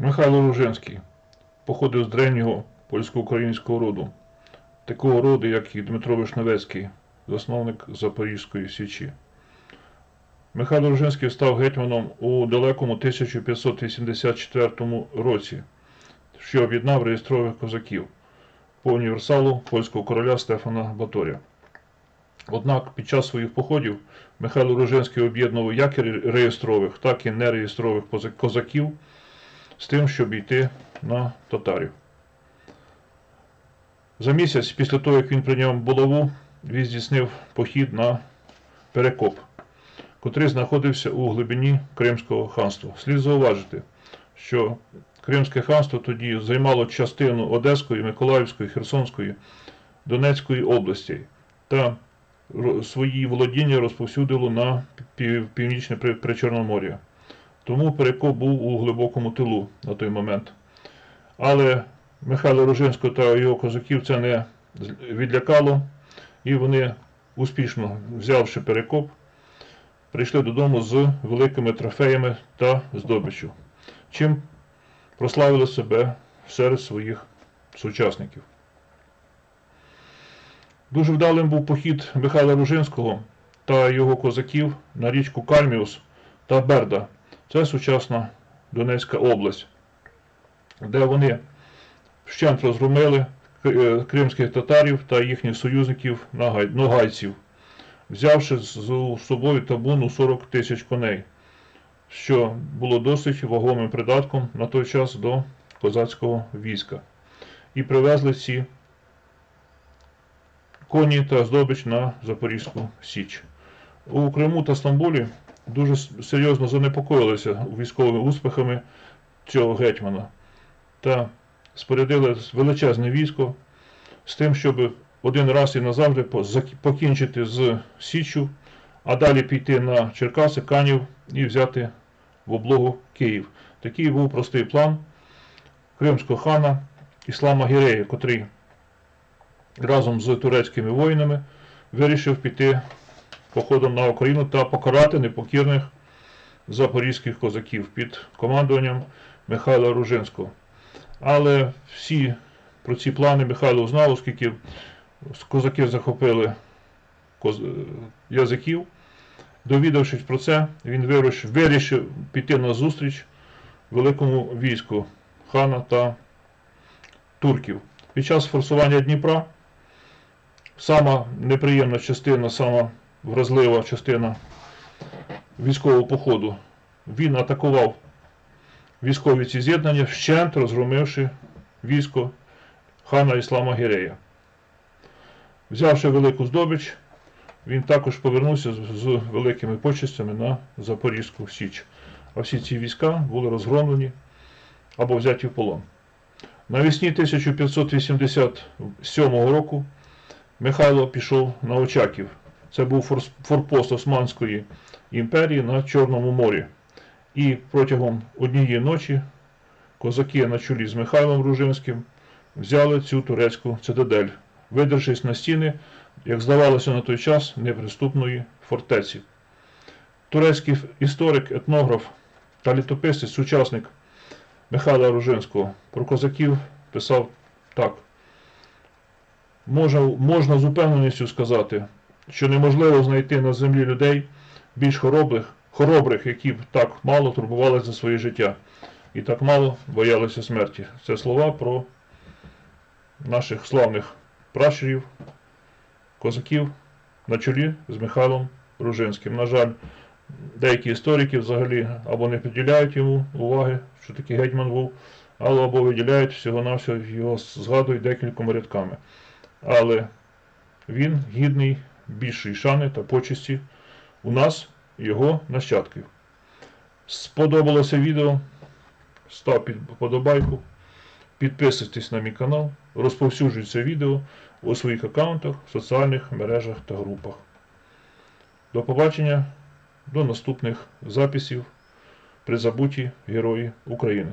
Михайло Ружинський походив з древнього польсько-українського роду, такого роду, як і Дмитро Вишневецький, засновник Запорізької Січі. Михайло Ружинський став гетьманом у далекому 1584 році, що об'єднав реєстрових козаків по універсалу польського короля Стефана Баторя. Однак під час своїх походів Михайло Ружинський об'єднував як реєстрових, так і нереєстрових козаків з тим, щоб йти на татарів. За місяць після того, як він прийняв булаву, він здійснив похід на Перекоп, котрий знаходився у глибині Кримського ханства. Слід зауважити, що Кримське ханство тоді займало частину Одеської, Миколаївської, Херсонської, Донецької областей та свої володіння розповсюдило на пів- північне При- Причорномор'я. Тому Перекоп був у глибокому тилу на той момент. Але Михайло Рожинського та його козаків це не відлякало, і вони, успішно взявши Перекоп, прийшли додому з великими трофеями та здобиччю, чим прославили себе серед своїх сучасників. Дуже вдалим був похід Михайла Ружинського та його козаків на річку Кальміус та Берда. Це сучасна Донецька область, де вони вщент розгромили е, кримських татарів та їхніх союзників ногайців, взявши з собою табун у 40 тисяч коней, що було досить вагомим придатком на той час до козацького війська. І привезли ці коні та здобич на Запорізьку Січ. У Криму та Стамбулі дуже серйозно занепокоїлися військовими успіхами цього гетьмана та спорядили величезне військо з тим, щоб один раз і назавжди покінчити з Січчю, а далі піти на Черкаси, Канів і взяти в облогу Київ. Такий був простий план кримського хана Іслама Гірея, котрий разом з турецькими воїнами вирішив піти походом на Україну та покарати непокірних запорізьких козаків під командуванням Михайла Ружинського. Але всі про ці плани Михайло знав, оскільки козаки захопили коз... язиків. Довідавшись про це, він вирішив, вирішив піти на зустріч великому війську хана та турків. Під час форсування Дніпра сама неприємна частина, сама вразлива частина військового походу. Він атакував військові ці з'єднання, вщент розгромивши військо хана Іслама Гірея. Взявши велику здобич, він також повернувся з, великими почестями на Запорізьку Січ. А всі ці війська були розгромлені або взяті в полон. Навесні 1587 року Михайло пішов на Очаків. Це був форпост Османської імперії на Чорному морі. І протягом однієї ночі козаки на чолі з Михайлом Ружинським взяли цю турецьку цитадель, видершись на стіни, як здавалося на той час, неприступної фортеці. Турецький історик, етнограф та літописець, сучасник Михайла Ружинського про козаків писав так. Можна, можна з упевненістю сказати, що неможливо знайти на землі людей більш хоробрих, хоробрих, які б так мало турбувалися за своє життя і так мало боялися смерті. Це слова про наших славних пращурів, козаків на чолі з Михайлом Ружинським. На жаль, деякі історики взагалі або не приділяють йому уваги, що такий гетьман був, або виділяють всього-навсього його згадують декількома рядками. Але він гідний більшої шани та почесті у нас, його нащадків. Сподобалося відео, став вподобайку, підписуйтесь на мій канал, розповсюджуйте відео у своїх аккаунтах, в соціальних мережах та групах. До побачення, до наступних записів при забуті Герої України.